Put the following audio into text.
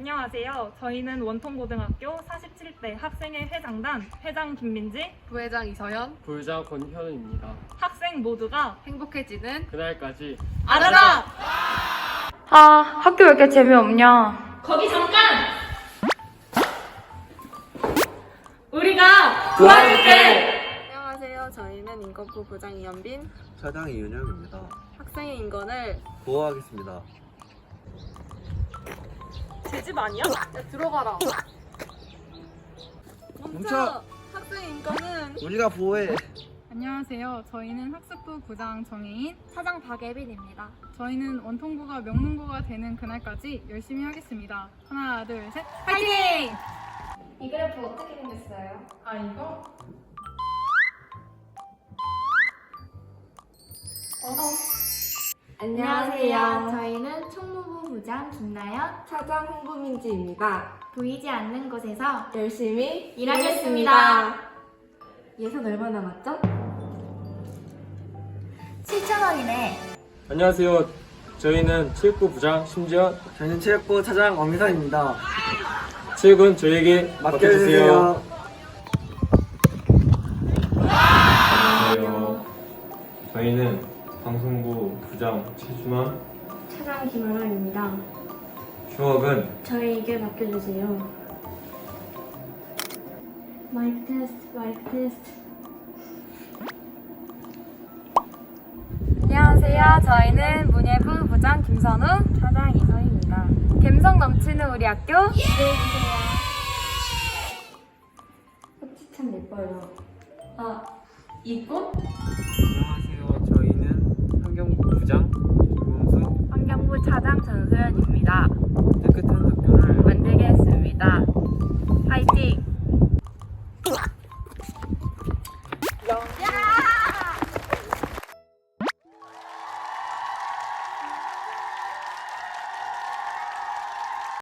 안녕하세요. 저희는 원통고등학교 47대 학생회 회장단 회장 김민지 부회장 이서연 부회장 권현우입니다. 학생 모두가 행복해지는 그날까지 알아라! 아, 학교 왜 이렇게 재미없냐? 거기 잠깐! 우리가 도와줄게! 안녕하세요. 저희는 인권부 부장 이현빈, 사장 이윤영입니다. 학생의 인권을 보호하겠습니다. 제집 아니야? 야, 들어가라. 멈춰! 학생의 인권은 우리가 보호해. 안녕하세요. 저희는 학습부 부장 정혜인, 사장 박예빈입니다. 저희는 원통부가 명문고가 되는 그날까지 열심히 하겠습니다. 하나, 둘, 셋, 파이팅! 이 그래프 어떻게 생겼어요? 아 이거? 안녕하세요. 저희는 총무 부 부장 김나연, 차장 홍보민지입니다. 보이지 않는 곳에서 열심히 일하겠습니다. 예산 얼마 남았죠? 7,000원이네. 안녕하세요. 저희는 체육부 부장 심지현, 저는 체육부 차장 엄희선입니다. 체육은 저에게 맡겨주세요. 안녕하세요. 저희는 방송부 부장 최준환, 차장 김하나입니다. 추억은 저희에게 맡겨주세요. 마이크 테스트, 마이크 테스트. 안녕하세요. 저희는 문예부 부장 김선우, 차장 이서희입니다. 감성 넘치는 우리 학교 꽃이 참 예뻐요. 아, 이 꽃 차장 전소연입니다. 깨끗한 학교를 만들겠습니다. 파이팅! 야!